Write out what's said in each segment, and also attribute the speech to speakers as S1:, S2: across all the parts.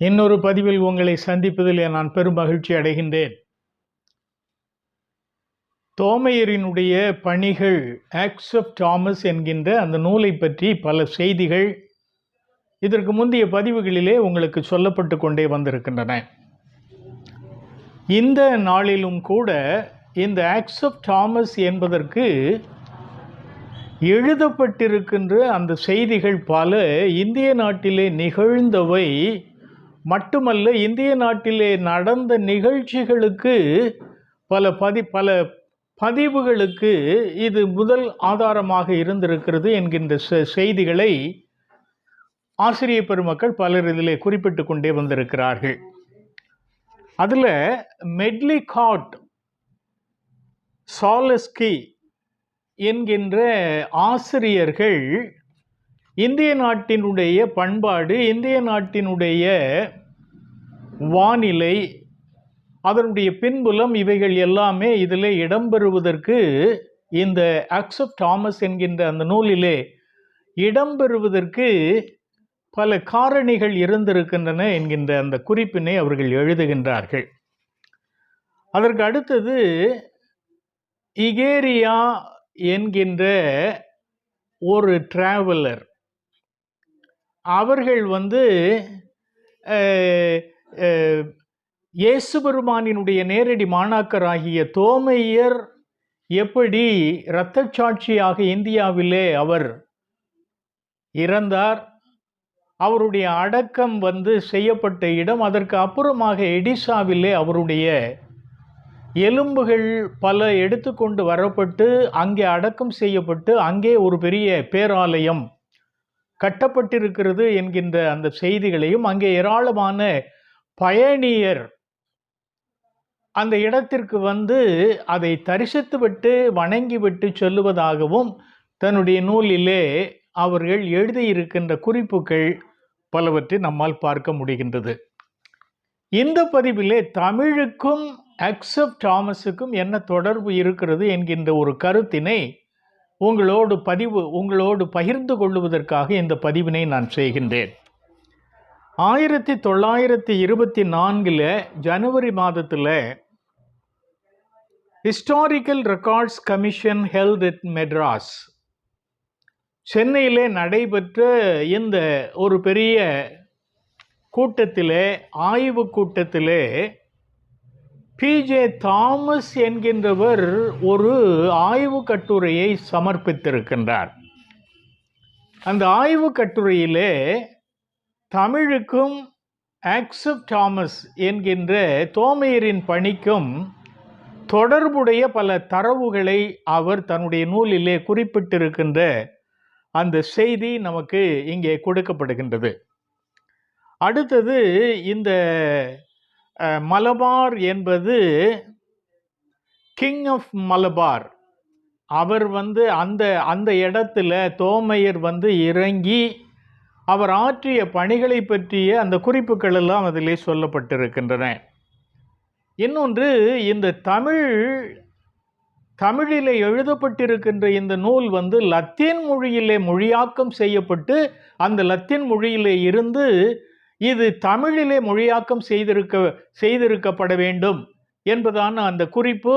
S1: இன்னொரு பதிவில் உங்களை சந்திப்பதில் நான் பெரும் மகிழ்ச்சி அடைகின்றேன். தோமையரினுடைய பணிகள் ஆக்ஸ் ஆஃப் தாமஸ் என்கின்ற அந்த நூலை பற்றி பல செய்திகள் இதற்கு முந்தைய பதிவுகளிலே உங்களுக்கு சொல்லப்பட்டு கொண்டே வந்திருக்கின்றன. இந்த நாளிலும் கூட இந்த ஆக்ஸ் ஆஃப் தாமஸ் என்பதற்கு எழுதப்பட்டிருக்கின்ற அந்த செய்திகள் பல இந்திய நாட்டிலே நிகழ்ந்தவை மட்டுமல்ல இந்திய நாட்டிலே நடந்த நிகழ்ச்சிகளுக்கு பல பதி பல பதிவுகளுக்கு இது முதல் ஆதாரமாக இருந்திருக்கிறது என்கின்ற செ- செய்திகளை ஆசிரிய பெருமக்கள் பலர் இதிலே குறிப்பிட்டு கொண்டே வந்திருக்கிறார்கள். அதில் மெட்லி காட் சாலஸ்கி என்கின்ற ஆசிரியர்கள் இந்திய நாட்டினுடைய பண்பாடு இந்திய நாட்டினுடைய வானிலை அதனுடைய பின்புலம் இவைகள் எல்லாமே இதில் இடம்பெறுவதற்கு இந்த அக்சப் தாமஸ் என்கின்ற அந்த நூலிலே இடம்பெறுவதற்கு பல காரணிகள் இருந்திருக்கின்றன என்கின்ற அந்த குறிப்பினை அவர்கள் எழுதுகின்றார்கள். அதற்கு அடுத்தது இகேரியா என்கின்ற ஒரு டிராவலர் அவர்கள் வந்து இயேசு பெருமானினுடைய நேரடி மாணாக்கராகிய தோமையர் எப்படி இரத்தச் சாட்சியாக இந்தியாவிலே அவர் இறந்தார் அவருடைய அடக்கம் வந்து செய்யப்பட்ட இடம் அதற்கு அப்புறமாக எடிசாவிலே அவருடைய எலும்புகள் பல எடுத்துக்கொண்டு வரப்பட்டு அங்கே அடக்கம் செய்யப்பட்டு அங்கே ஒரு பெரிய பேராலயம் கட்டப்பட்டிருக்கிறது என்கின்ற அந்த செய்திகளையும் அங்கே ஏராளமான பயணியர். அந்த இடத்திற்கு வந்து அதை தரிசித்துவிட்டு வணங்கிவிட்டு சொல்லுவதாகவும் தன்னுடைய நூலிலே அவர்கள் எழுதியிருக்கின்ற குறிப்புகள் பலவற்றை நம்மால் பார்க்க முடிகின்றது. இந்த பதிவிலே தமிழுக்கும் அக்சப் தாமஸுக்கும் என்ன தொடர்பு இருக்கிறது என்கின்ற ஒரு கருத்தினை உங்களோடு பதிவு உங்களோடு பகிர்ந்து கொள்ளுவதற்காக இந்த பதிவினை நான் செய்கின்றேன். ஆயிரத்தி தொள்ளாயிரத்தி இருபத்தி நான்கில் ஜனவரி மாதத்தில் historical records commission held at Madras சென்னையிலே நடைபெற்ற இந்த ஒரு பெரிய கூட்டத்திலே ஆய்வு கூட்டத்திலே பிஜே தாமஸ் என்கின்றவர் ஒரு ஆய்வு கட்டுரையை சமர்ப்பித்திருக்கின்றார். அந்த ஆய்வு கட்டுரையிலே தமிழுக்கும் ஆக்சப் தாமஸ் என்கின்ற தோமையரின் பணிக்கும் தொடர்புடைய பல தரவுகளை அவர் தன்னுடைய நூலிலே குறிப்பிட்டிருக்கின்ற அந்த செய்தி நமக்கு இங்கே கொடுக்கப்படுகின்றது. அடுத்தது இந்த மலபார் என்பது கிங் ஆஃப் மலபார். அவர் வந்து அந்த அந்த இடத்துல தோமையர் வந்து இறங்கி அவர் ஆற்றிய பணிகளை பற்றிய அந்த குறிப்புகள் எல்லாம் அதிலே சொல்லப்பட்டிருக்கின்றன. இன்னொன்று இந்த தமிழ் தமிழிலே எழுதப்பட்டிருக்கின்ற இந்த நூல் வந்து லத்தீன் மொழியிலே மொழியாக்கம் செய்யப்பட்டு அந்த லத்தீன் மொழியிலே இருந்து இது தமிழிலே மொழியாக்கம் செய்திருக்க செய்திருக்கப்பட வேண்டும் என்பதான அந்த குறிப்பு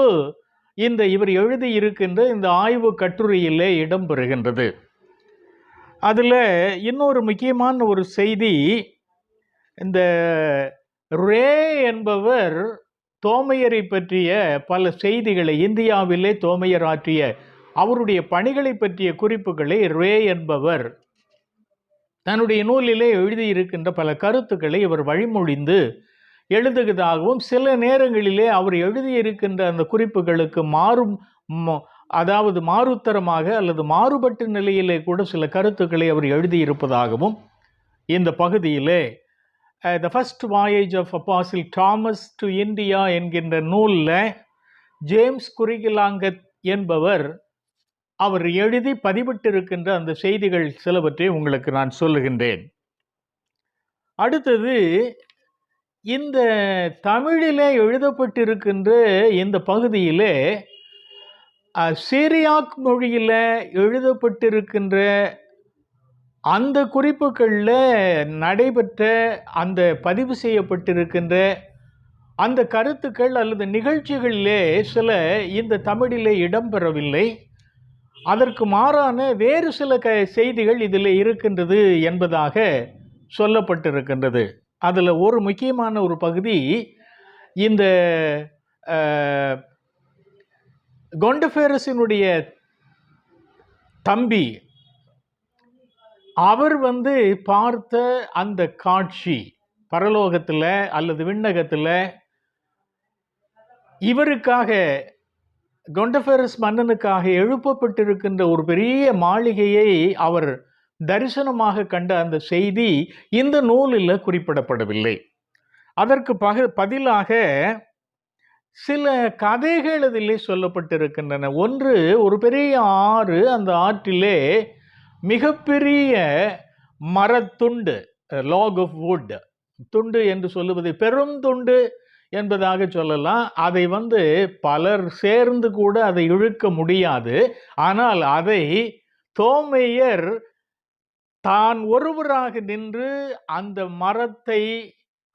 S1: இந்த இவர் எழுதியிருக்கின்ற இந்த ஆய்வு கட்டுரையிலே இடம்பெறுகின்றது. அதில் இன்னொரு முக்கியமான ஒரு செய்தி இந்த ரே என்பவர் தோமையரை பற்றிய பல செய்திகளை இந்தியாவிலே தோமையர் ஆற்றிய அவருடைய பணிகளை பற்றிய குறிப்புகளை ரே என்பவர் தன்னுடைய நூலிலே எழுதியிருக்கின்ற பல கருத்துக்களை இவர் வழிமொழிந்து எழுதுகிறதாகவும் சில நேரங்களிலே அவர் எழுதியிருக்கின்ற அந்த குறிப்புகளுக்கு மாறும் அதாவது மாறுத்தரமாக அல்லது மாறுபட்ட நிலையிலே கூட சில கருத்துக்களை அவர் எழுதியிருப்பதாகவும் இந்த பகுதியிலே the first voyage of apostle Thomas to India என்கின்ற நூலில் ஜேம்ஸ் குரிகிலாங்கத் என்பவர் அவர் எழுதி பதிவிட்டிருக்கின்ற அந்த செய்திகள் சிலவற்றை உங்களுக்கு நான் சொல்லுகின்றேன். அடுத்தது இந்த தமிழிலே எழுதப்பட்டிருக்கின்ற இந்த பகுதியிலே சிரியாக் மொழியில் எழுதப்பட்டிருக்கின்ற அந்த குறிப்புகளில் நடைபெற்ற அந்த பதிவு செய்யப்பட்டிருக்கின்ற அந்த கருத்துக்கள் அல்லது நிகழ்ச்சிகளிலே சில இந்த தமிழிலே இடம்பெறவில்லை. அதற்கு மாறான வேறு சில க செய்திகள் இதில் இருக்கின்றது என்பதாக சொல்லப்பட்டிருக்கின்றது. அதில் ஒரு முக்கியமான ஒரு பகுதி இந்த கொண்டஃபேரஸினுடைய தம்பி அவர் வந்து பார்த்த அந்த காட்சி பரலோகத்தில் அல்லது விண்ணகத்தில் இவருக்காக கொண்டஃபெரஸ் மன்னனுக்காக எழுப்பப்பட்டிருக்கின்ற ஒரு பெரிய மாளிகையை அவர் தரிசனமாக கண்ட அந்த செய்தி இந்த நூலில் குறிப்பிடப்படவில்லை. அதற்கு பக பதிலாக சில கதைகள் அதிலே சொல்லப்பட்டிருக்கின்றன. ஒன்று ஒரு பெரிய ஆறு அந்த ஆற்றிலே மிகப்பெரிய மரத்துண்டு லாக் ஆஃப் வுட் துண்டு என்று சொல்லுவது பெரும் துண்டு என்பதாக சொல்லலாம். அதை வந்து பலர் சேர்ந்து கூட அதை இழுக்க முடியாது. ஆனால் அதை தோமையர் தான் ஒருவராக நின்று அந்த மரத்தை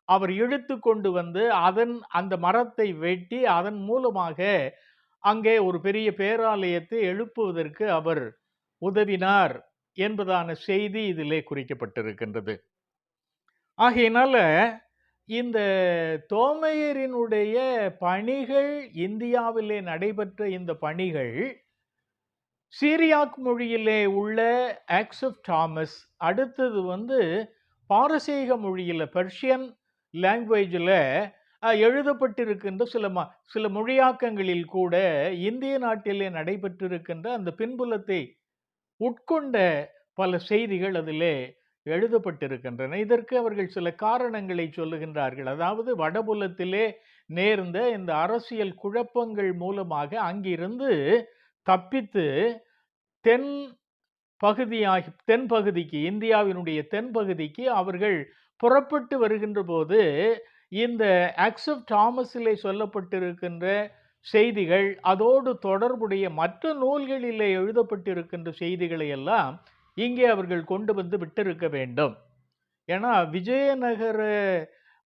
S1: அவர் இழுத்து கொண்டு வந்து அதன் அந்த மரத்தை வெட்டி அதன் மூலமாக அங்கே ஒரு பெரிய பேராலயத்தை எழுப்புவதற்கு அவர் உதவினார் என்பதான செய்தி இதிலே குறிக்கப்பட்டிருக்கின்றது. ஆகையினால இந்த தோமையரினுடைய பணிகள் இந்தியாவிலே நடைபெற்ற இந்த பணிகள் சீரியாக் மொழியிலே உள்ள ஆக்சப் தாமஸ் அடுத்தது வந்து பாரசீக மொழியில் பெர்ஷியன் லாங்குவேஜில் எழுதப்பட்டிருக்கின்ற சில ம சில மொழியாக்கங்களில் கூட இந்திய நாட்டிலே நடைபெற்றிருக்கின்ற அந்த பின்புலத்தை உட்கொண்ட பல செய்திகள் அதிலே எழுதப்பட்டிருக்கின்றன. இதற்கு அவர்கள் சில காரணங்களை சொல்லுகின்றார்கள். அதாவது வடபுலத்திலே நேர்ந்த இந்த அரசியல் குழப்பங்கள் மூலமாக அங்கிருந்து தப்பித்து தென் பகுதியாகி தென் பகுதிக்கு இந்தியாவினுடைய தென் பகுதிக்கு அவர்கள் புறப்பட்டு வருகின்ற போது இந்த ஆக்சப் தாமஸிலே சொல்லப்பட்டிருக்கின்ற செய்திகள் அதோடு தொடர்புடைய மற்ற நூல்களிலே எழுதப்பட்டிருக்கின்ற செய்திகளை எல்லாம் இங்கே அவர்கள் கொண்டு வந்து விட்டிருக்க வேண்டும். ஏன்னா விஜயநகர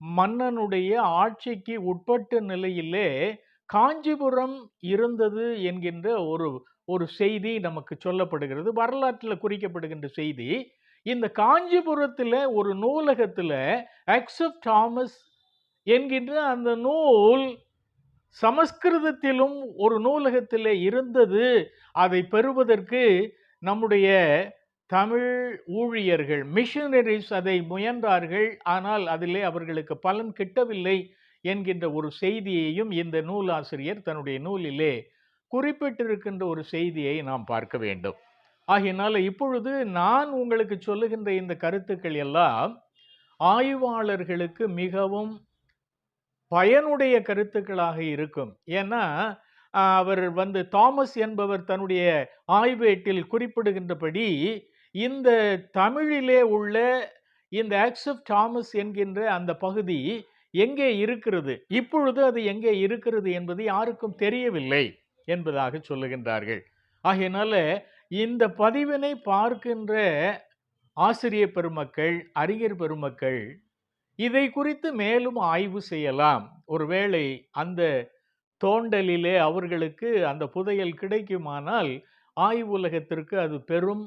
S1: மன்னனுடைய ஆட்சிக்கு உட்பட்ட நிலையிலே காஞ்சிபுரம் இருந்தது என்கின்ற ஒரு ஒரு செய்தி நமக்கு சொல்லப்படுகிறது. வரலாற்றில் குறிக்கப்படுகின்ற செய்தி இந்த காஞ்சிபுரத்தில் ஒரு நூலகத்தில் அக்சப் தாமஸ் என்கின்ற அந்த நூல் சமஸ்கிருதத்திலும் ஒரு நூலகத்தில் இருந்தது. அதை பெறுவதற்கு நம்முடைய தமிழ் ஊழியர்கள் மிஷனரிஸ் அதை முயன்றார்கள். ஆனால் அதிலே அவர்களுக்கு பலன் கிட்டவில்லை என்கின்ற ஒரு செய்தியையும் இந்த நூலாசிரியர் தன்னுடைய நூலிலே குறிப்பிட்டிருக்கின்ற ஒரு செய்தியை நாம் பார்க்க வேண்டும். ஆகையினால இப்பொழுது நான் உங்களுக்கு சொல்லுகின்ற இந்த கருத்துக்கள் எல்லாம் ஆய்வாளர்களுக்கு மிகவும் பயனுடைய கருத்துக்களாக இருக்கும். ஏன்னா அவர் வந்து தாமஸ் என்பவர் தன்னுடைய ஆய்வேட்டில் குறிப்பிடுகின்றபடி இந்த தமிழிலே உள்ள இந்த ஆக்சப் தாமஸ் என்கின்ற அந்த பகுதி எங்கே இருக்கிறது? இப்பொழுது அது எங்கே இருக்கிறது என்பது யாருக்கும் தெரியவில்லை என்பதாக சொல்லுகின்றார்கள். ஆகையினால இந்த பதிவினை பார்க்கின்ற ஆசிரிய பெருமக்கள் அறிஞர் பெருமக்கள் இதை குறித்து மேலும் ஆய்வு செய்யலாம். ஒருவேளை அந்த தோண்டலிலே அவர்களுக்கு அந்த புதையல் கிடைக்குமானால் ஆய்வுலகத்திற்கு அது பெரும்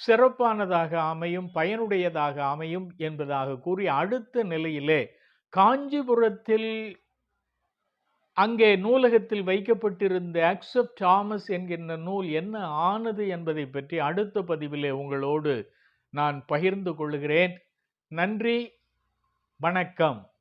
S1: சிறப்பானதாக அமையும் பயனுடையதாக அமையும் என்பதாக கூறி அடுத்த நிலையிலே காஞ்சிபுரத்தில் அங்கே நூலகத்தில் வைக்கப்பட்டிருந்த ஆக்சப் தாமஸ் என்கின்ற நூல் என்ன ஆனது என்பதை பற்றி அடுத்த பதிவிலே உங்களோடு நான் பகிர்ந்து கொள்கிறேன். நன்றி. வணக்கம்.